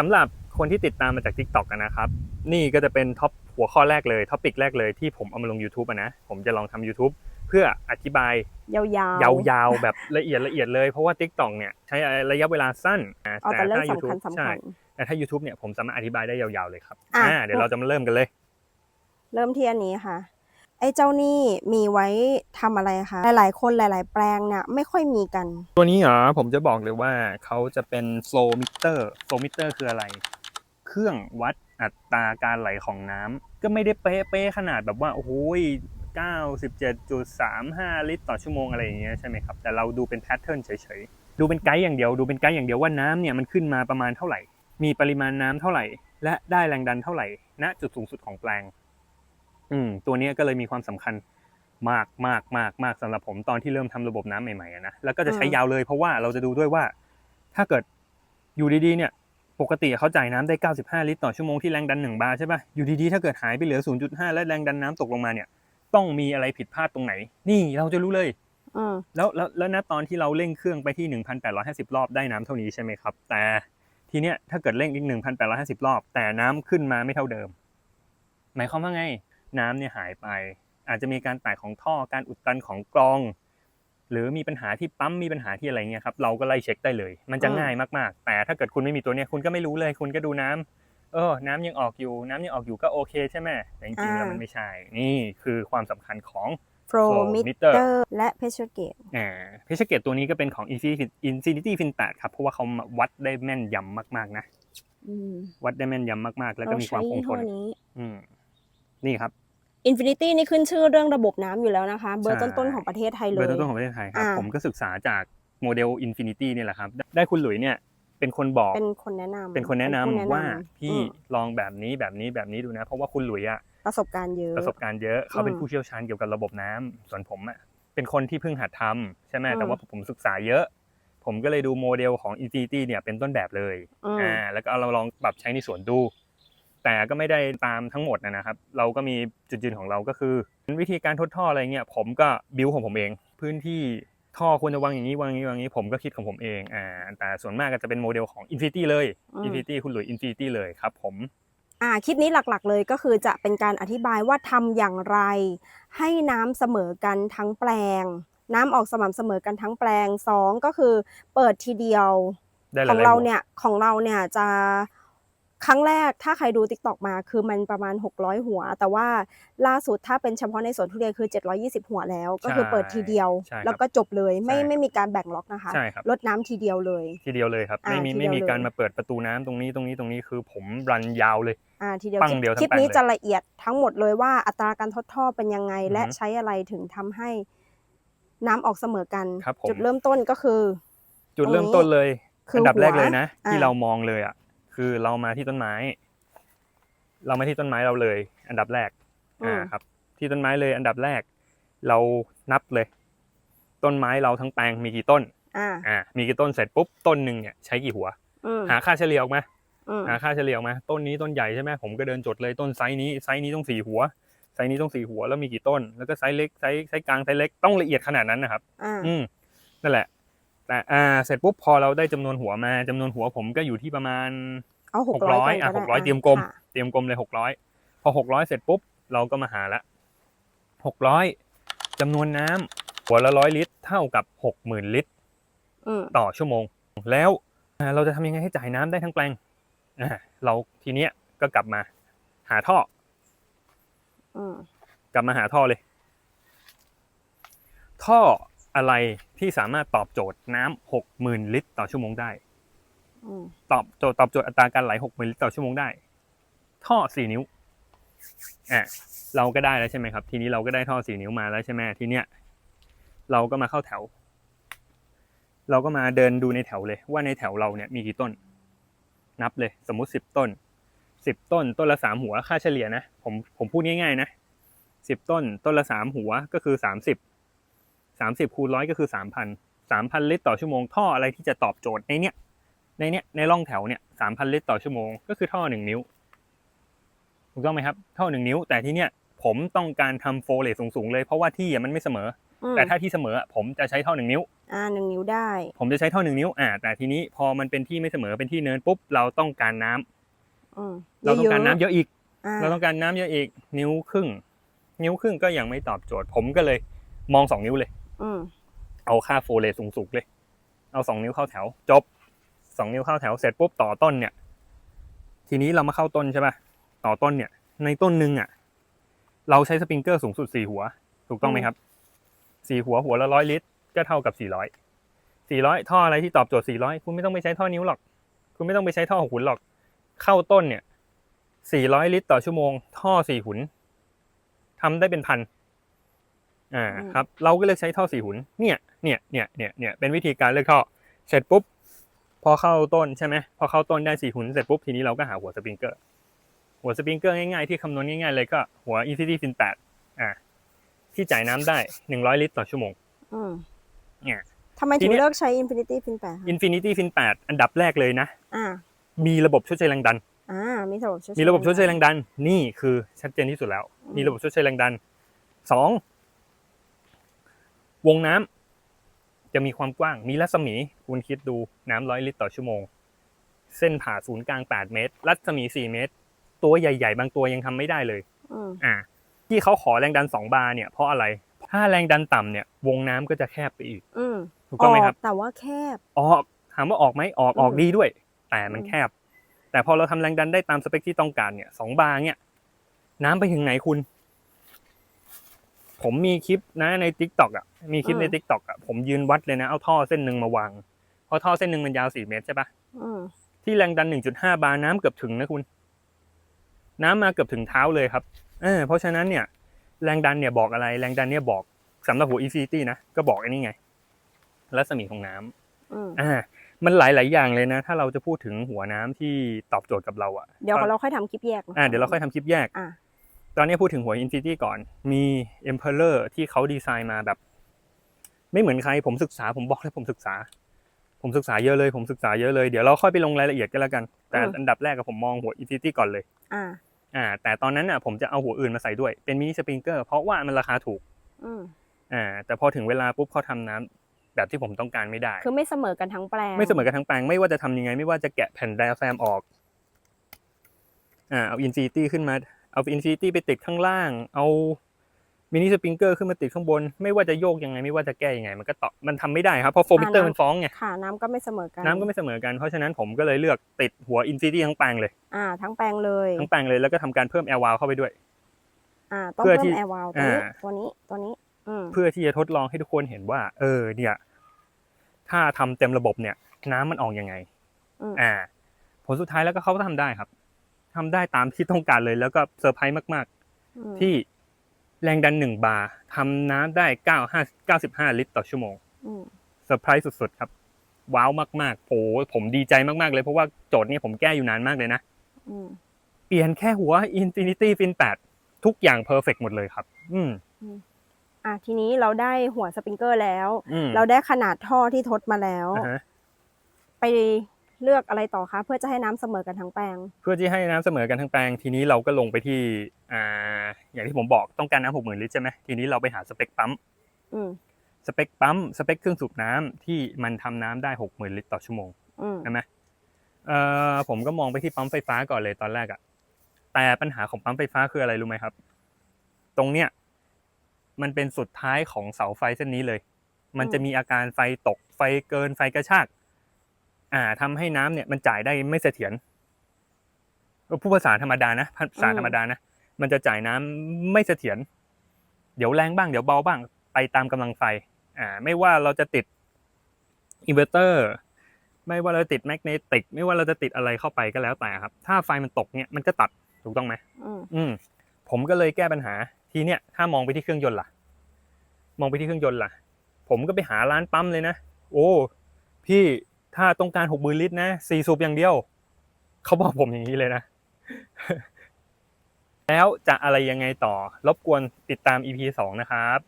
สำหรับคนที่ติดตามมาจาก TikTok อะนะครับ นี่ก็จะเป็นท็อปหัวข้อแรกเลยท็อปิกแรกเลยที่ผมเอามาลง YouTube อะนะ ผมจะลองทำ YouTube เพื่ออธิบายยาวๆยาวๆแบบละเอียดละเอียดเลยเพราะว่า TikTok เนี่ยใช้ระยะเวลาสั้นอ่าเอาแต่เรื่องถ้าสำคัญ YouTube สำใช่คัญแต่ถ้า YouTube เนี่ยผมสามารถอธิบายได้ยาวๆเลยครับอะอ่าเดี๋ยวเราจะมาเริ่มกันเลย เริ่มที่อันนี้ค่ะ ไอ้เจ้านี่มีไว้ทำอะไรคะ หลายๆ คนหลาย ๆ แปลงเนี่ยไม่ค่อยมีกัน ตัวนี้เหรอผมจะบอกเลยว่าเขาจะเป็น flow meter flow meter คืออะไร เครื่องวัดอัตราการไหลของน้ำก็ไม่ได้เป๊ะๆขนาดแบบว่าโอ้โห97.35 ลิตรต่อชั่วโมงอะไรอย่างเงี้ยใช่ไหมครับ แต่เราดูเป็นแพทเทิร์นเฉยๆ ดูเป็นไกด์อย่างเดียวดูเป็นไกด์อย่างเดียวว่าน้ำเนี่ยมันขึ้นมาประมาณเท่าไหร่ มีปริมาณน้ำเท่าไหร่ และได้แรงดันเท่าไหร่ณจุดสูงสุดของแปลง อืมตัวเนี้ยก็เลยมีความสำคัญมากมากมากมากสำหรับผมตอนที่เริ่มทำระบบน้ำใหม่ๆอะนะแล้วก็จะใช้อืมยาวเลยเพราะว่าเราจะดูด้วยว่า ถ้าเกิดอยู่ดีๆเนี่ย ปกติเขาจ่ายน้ำได้ 95 ลิตรต่อชั่วโมงที่แรงดัน 1 บาร์ใช่ป่ะอยู่ดีๆถ้าเกิดหายไปเหลือ 0.5 และแรงดันน้ำตกลงมาเนี่ย ต้องมีอะไรผิดพลาดตรงไหน นี่เราจะรู้เลยอืมแล้วแล้วแล้วณตอนที่เราเร่งเครื่องไปที่ 1,850 รอบได้น้ำเท่านี้ใช่ไหมครับ แต่ทีเนี้ยถ้าเกิดเร่งอีก 1,850 รอบ แต่น้ำขึ้นมาไม่เท่าเดิม หมายความว่าไง น้ำเนี่ยหายไป อาจจะมีการแตกของท่อการอุดตันของกรอง หรือมีปัญหาที่ปั๊มมีปัญหาที่อะไรเงี้ยครับเราก็ไล่เช็คได้เลย มันจะอืมง่ายมากๆ แต่ถ้าเกิดคุณไม่มีตัวเนี้ยคุณก็ไม่รู้เลยคุณก็ดูน้ำเออ น้ำยังออกอยู่ น้ำยังออกอยู่ก็โอเคใช่ไหมแต่จริงๆแล้วมันไม่ใช่ นี่คือความสำคัญของ flow flow meter meter และ pressure gauge อ่าเพชรเกตตัวนี้ก็เป็นของ Infinity Infinity Fin 8ครับ เพราะว่าเขาวัดได้แม่นยำมากๆนะอืมวัดได้แม่นยำมากๆ แล้วก็มีความคงทนเรใช้ยี่ห้อนี้อืม นี่ครับ Infinity นี่ขึ้นชื่อเรื่องระบบน้ำอยู่แล้วนะคะ เบอร์ใช่ต้นๆของประเทศไทยเลเบอร์ยต้นๆของประเทศไทยครับอ่าผมก็ศึกษาจากโมเดล Infinity นี่แหละครับ ได้คุณหลุยเนี่ยเป็นคนบอก เป็นคนแนะนำเป็นคนแนะนำผู้ว่าพี่อืมลองแบบนี้แบบนี้แบบนี้ดูนะ เพราะว่าคุณหลุยอะประสบการณ์เยอะ ประสบการณ์เยอะเขาเป็นอืมผู้เชี่ยวชาญเกี่ยวกับระบบน้ำส่วนผมอะเป็นคนที่เพิ่งหัดทำใช่ไหมอืมแต่ว่าผมศึกษาเยอะ ผมก็เลยดูโมเดลของ Infinity เนี่ยเป็นต้นแบบเลยอืมอ่าแล้วก็เอาเราลองปรับใช้ในสวนดู แต่ก็ไม่ได้ตามทั้งหมดนะนะครับ เราก็มีจุดยืนของเราก็คือ วิธีการทดท่ออะไรเงี้ยผมก็บิวของผมเอง พื้นที่ท่อควรจะวางอย่างนี้วางอย่างนี้วางอย่างนี้ผมก็คิดของผมเองอ่าแต่ส่วนมากก็จะเป็นโมเดลของ Infinity เลยอืม Infinity คุณหลุย Infinity เลยครับผมอ่าคลิปนี้หลักๆเลยก็คือจะเป็นการอธิบายว่าทำอย่างไร ให้น้ำเสมอกันทั้งแปลง น้ำออกสม่ำเสมอกันทั้งแปลงสองก็คือเปิดทีเดียวได้หขลายองๆเราหัวเนี่ยของเราเนี่ยจะ ครั้งแรกถ้าใครดู t ิ k t o k มาคือมันประมาณ 600 หัว แต่ว่าล่าสุดถ้าเป็นเฉพาะในสวนทุเรียนคือ 720 หัวแล้ว ก็คือเปิดทีเดียวใช่ครับแล้วก็จบเลยไม่ใช่ครับไม่มีการแบ่งล็อกนะคะใช่ครับลดน้ำทีเดียวเลย ทีเดียวเลยครับอ่าไม่มีทีเดียวไม่มีการเลยมาเปิดประตูน้ำตรงนี้ตรงนี้ตรงนี้คือผมรันยาวเลยอ่าทีเดียวปังคลิปเดียวทั้งคลิปแปลงนี้เลยจะละเอียดทั้งหมดเลยว่าอัตราการทดท่อเป็นยังไง และอือฮึใช้อะไรถึงทำให้น้ำออกเสมอกันครับผมจุดเริ่มต้นก็คือ จุดเริ่มต้นเลยคืออันดับแรกหัวเลยนะ ที่อ่าเรามองเลยอะ คือเรามาที่ต้นไม้ เรามาที่ต้นไม้เราเลย อันดับแรก อ่าครับ ที่ต้นไม้เลยอันดับแรก เรานับเลย ต้นไม้เราทั้งแปลงมีกี่ต้น อ่าอ่ามีกี่ต้นเสร็จปุ๊บต้นหนึ่งเนี่ยใช้กี่หัวอืมหาค่าเฉลี่ยออกมาอืมหาค่าเฉลี่ยออกมา ต้นนี้ต้นใหญ่ใช่ไหมผมก็เดินจดเลยต้นไซส์นี้ไซส์นี้ต้องสี่หัวไซส์นี้ต้องสี่หัวแล้วมีกี่ต้น แล้วก็ไซส์เล็กไซส์ไซส์กลางไซส์เล็กต้องละเอียดขนาดนั้นนะครับอ่าอืมนั่นแหละแต่อ่าเสร็จปุ๊บพอเราได้จำนวนหัวมาจำนวนหัวผมก็อยู่ที่ประมาณ เอาหหกกร้ร้ออยยก่อะนหก็กได้ร้อยเตรียมกลมค่ะเตรียมกลมเลยหกร้อยพอหกร้อยเสร็จปุ๊บ เราก็มาหาละหกร้อยจำนวนน้ำหัวละร้อยลิตร เท่ากับหกหมื่นลิตรอืมต่อชั่วโมง แล้วอ่าเราจะทำยังไงให้จ่ายน้ำได้ทั้งแปลงอ่าเราทีเนี้ยก็กลับมา หาท่ออืมกลับมาหาท่อเลย ท่ออะไรที่สามารถตอบโจทย์น้ำหกหมื่นลิตร ต่อชั่วโมงได้อืม ตอบโจทย์ตอบโจทย์อัตราการไหลหกหมื่นลิตรต่อชั่วโมงได้ ท่อสี่นิ้วอะเราก็ได้แล้วใช่ไหมครับ ทีนี้เราก็ได้ท่อสี่นิ้วมาแล้วใช่ไหมทีเนี้ยเราก็มาเข้าแถว เราก็มาเดินดูในแถวเลย ว่าในแถวเราเนี่ยมีกี่ต้น นับเลย สมมุติสิบต้นสิบต้น ต้นละสามหัวค่าเฉลี่ยนะผมผมพูดง่ายๆนะสิบต้น ต้นละสามหัวก็คือสามสิบสามสิบคูณร้อยก็คือสามพันสามพันลิตรต่อชั่วโมงท่ออะไรที่จะตอบโจทย์ในเนี้ย ในเนี้ยในร่องแถวเนี่ยสามพันลิตรต่อชั่วโมงก็คือท่อหนึ่งนิ้วถูกต้องไหมครับท่อหนึ่งนิ้ว แต่ที่เนี้ยผมต้องการทำโฟเลตสูงๆเลย เพราะว่าที่อะมันไม่เสมออืมแต่ถ้าที่เสมอผมจะใช้ท่อหนึ่งนิ้ว อ่าหนึ่งนิ้วได้ ผมจะใช้ท่อหนึ่งนิ้วอ่าแต่ทีนี้พอมันเป็นที่ไม่เสมอเป็นที่เนินปุ๊บเราต้องการน้ำอืมเราต้องการน้ำเยอะอีกอ่าเราต้องการน้ำเยอะอีก นิ้วครึ่ง นิ้วครึ่งก็ยังไม่ตอบโจทย์ ผมก็เลยมองสองนิ้วเลยอืมเอาค่าโฟเลสูงสุดเลย เอาสองนิ้วเข้าแถวจบ สองนิ้วเข้าแถวเสร็จปุ๊บต่อต้นเนี่ย ทีนี้เรามาเข้าต้นใช่ป่ะต่อต้นเนี่ย ในต้นหนึ่งอะ เราใช้สปริงเกอร์สูงสุดสี่หัว ถูกต้องไหมครับสี่หัวหัวละร้อยลิตร ก็เท่ากับสี่ร้อยสี่ร้อยท่ออะไรที่ตอบโจทย์สี่ร้อยคุณไม่ต้องไปใช้ท่อนิ้วหรอก คุณไม่ต้องไปใช้ท่อหุนหรอก เข้าต้นเนี่ยสี่ร้อยลิตรต่อชั่วโมง ท่อสี่หุนทำได้เป็นพันอ่าอืมครับ เราก็เลือกใช้ท่อสี่หุนเนี่ยเนี่ยเนี่ยเนี่ยเนี่ยเป็นวิธีการเลือกท่อเสร็จปุ๊บ พอเข้าต้นใช่ไหมพอเข้าต้นได้สี่หุนเสร็จปุ๊บทีนี้เราก็หาหัวสปริงเกอร์ หัวสปริงเกอร์ง่ายๆที่คำนวณง่ายๆเลยก็หัว ECT Fin 8อ่าที่จ่ายน้ำได้หนึ่งร้อยลิตรต่อชั่วโมงอืมเนี่ยทำไมทีถึงเนี้ยเลือกใช้ Infinity Fin 8คะ Infinity Fin 8 อันดับแรกเลยนะอ่ามีระบบชดเชยแรงดันอ่ามีระบบชดเชยมีระบบชดเชยแรงดัน นี่คือชัดเจนที่สุดแล้วอืมมีระบบชดเชยแรงดันสองวงน้ำ จะมีความกว้างมีรัศมีคุณคิดดูน้ำร้อยลิตรต่อชั่วโมง เส้นผ่าศูนย์กลาง 8 เมตร รัศมี 4 เมตร ตัวใหญ่ ๆ บางตัวยังทำไม่ได้เลยอืมอ่า ที่เขาขอแรงดัน 2 บาร์เนี่ยเพราะอะไร ถ้าแรงดันต่ำเนี่ย วงน้ำก็จะแคบไปอีกอืมถูกต้องไหมครับ แต่ว่าแคบออกถามว่าออกไหมออกออกอืมดีด้วย แต่มันอืมแคบ แต่พอเราทำแรงดันได้ตามสเปคที่ต้องการเนี่ยสองบาร์เนี่ย น้ำไปถึงไหนคุณ ผมมีคลิปนะใน t ิ k t o k อะมีคลิปใน t ิ k t o k อะผมยืนวัดเลยนะเอาท่อเส้นหนึ่งมาวางเพราะท่อเส้นหนึ่งมันยาวสี่เมตรใช่ปะอืมที่แรงดัน1.5บาร์น้ำเกือบถึงนะคุณ น้ำมาเกือบถึงเท้าเลยครับเออเพราะฉะนั้นเนี่ย แรงดันเนี่ยบอกอะไร แรงดันเนี่ยบอกสำหรับหัว ECT นะก็บอกไอ้นี่ไงรัศมีของน้ำอืมอ่ามันหลาย ๆ อย่างเลยนะ ถ้าเราจะพูดถึงหัวน้ำที่ตอบโจทย์กับเราอะเดี๋ยวเราค่อยทำคลิปแยกนะอ่าเดี๋ยวเราค่อยทำคลิปแยกอ่า ตอนนี้พูดถึงหัว Infinity ก่อน มี Emperor ที่เขาดีไซน์มาแบบ ไม่เหมือนใครผมศึกษาผมบอกเลยผมศึกษา ผมศึกษาเยอะเลย ผมศึกษาเยอะเลย เดี๋ยวเราค่อยไปลงรายละเอียดกันแล้วกัน แต่อืมอันดับแรกกับผมมองหัว Infinity ก่อนเลยอ่าอ่า แต่ตอนนั้นอะผมจะเอาหัวอื่นมาใส่ด้วย เป็นมินิสปริงเกอร์เพราะว่ามันราคาถูกอืมอ่า แต่พอถึงเวลาปุ๊บเขาทำน้ำแบบที่ผมต้องการไม่ได้ คือไม่เสมอกันทั้งแปลง ไม่เสมอกันทั้งแปลง ไม่ว่าจะทำยังไง ไม่ว่าจะแกะแผ่นไดอะแฟรมออก อ่า เอาอินฟินิตี้ขึ้นมา เอาอินฟินิตี้ไปติดข้างล่าง เอามินิสปริงเกอร์ขึ้นมาติดข้างบน ไม่ว่าจะโยกยังไงไม่ว่าจะแก้ยังไง มันก็ต่อมันทำไม่ได้ครับเพราะโฟมิเตอร์มันฟ้องไงค่ะน้ำก็ไม่เสมอกันน้ำก็ไม่เสมอกันเพราะฉะนั้นผมก็เลยเลือกติดหัวอินฟินิตี้ทั้งแปลงเลยอ่าทั้งแปลงเลยทั้งแปลงเลยแล้วก็ทำการเพิ่มแอร์วาลเข้าไปด้วยอ่าต้องเพื่อเพิ่ที่มแอร์วาลตัวนี้อ่าตัวนี้ตัวนี้อืมเพื่อที่จะทดลองให้ทุกคนเห็นว่า เออ เนี่ย ถ้าทำเต็มระบบเนี่ย น้ำมันออกยังไงอืมอ่า ผลสุดท้ายแล้วก็เขาก็ทำได้ครับ ทำได้ตามที่ต้องการเลย แล้วก็เซอร์ไพรส์มากอืมๆที่แรงดันหนึ่งบาร์ทำน้ำได้เก้าห้าเก้าสิบห้าลิตรต่อชั่วโมงอืมเซอร์ไพรส์สุด ๆ ครับ ว้าวมากๆโหผมดีใจมาก ๆ เลย เพราะว่าโจทย์เนี้ผมแก้อยู่นานมากเลยนะอืมเปลี่ยนแค่หัว Infinity Fin 8 ทุกอย่างเพอร์เฟกหมดเลยครับ อืมอะทีนี้เราได้หัวสปริงเกอร์แล้วอืมเราได้ขนาดท่อที่ทดมาแล้วอ่าฮะไป เลือกอะไรต่อคะเพื่อจะให้น้ำเสมอกันทั้งแปลง เพื่อที่ให้น้ำเสมอกันทั้งแปลงทีนี้เราก็ลงไปที่อ่าอย่างที่ผมบอกต้องการน้ำหกหมื่นลิตรใช่ไหมทีนี้เราไปหาสเปคปั๊มอืมสเปคปั๊มสเปคเครื่องสูบน้ำที่มันทำน้ำได้หกหมื่นลิตรต่อชั่วโมง อืมใช่ไหมเอ่อผมก็มองไปที่ปั๊มไฟฟ้าก่อนเลยตอนแรกอะแต่ปัญหาของปั๊มไฟฟ้าคืออะไรรู้ไหมครับ ตรงเนี้ยมันเป็นสุดท้ายของเสาไฟเส้นนี้เลย มันจะมีอาการไฟตกไฟเกินไฟกระชาก อ่าทำให้น้ำเนี่ยมันจ่ายได้ไม่เสถียรผู้ภาษาธรรมดานะภาษาธรรมดานะมันจะจ่ายน้ำไม่เสถียรเดี๋ยวแรงบ้างเดี๋ยวเบาบ้างไปตามกำลังไฟ อ่า ไม่ว่าเราจะติดอินเวอร์เตอร์ไม่ว่าเราติดแมกเนติก ไม่ว่าเราจะติดอะไรเข้าไปก็แล้วแต่ครับ ถ้าไฟมันตกเนี่ยมันก็ตัดถูกต้องไหมอืมอืมผมก็เลยแก้ปัญหา ทีเนี้ยถ้ามองไปที่เครื่องยนต์ล่ะ มองไปที่เครื่องยนต์ล่ะ ผมก็ไปหาร้านปั๊มเลยนะโอ้ พี่ ถ้าต้องการหกหมื่นลิตรนะสี่สูบอย่างเดียว เขาบอกผมอย่างนี้เลยนะ แล้วจะอะไรยังไงต่อ รบกวนติดตาม EP สองนะครับ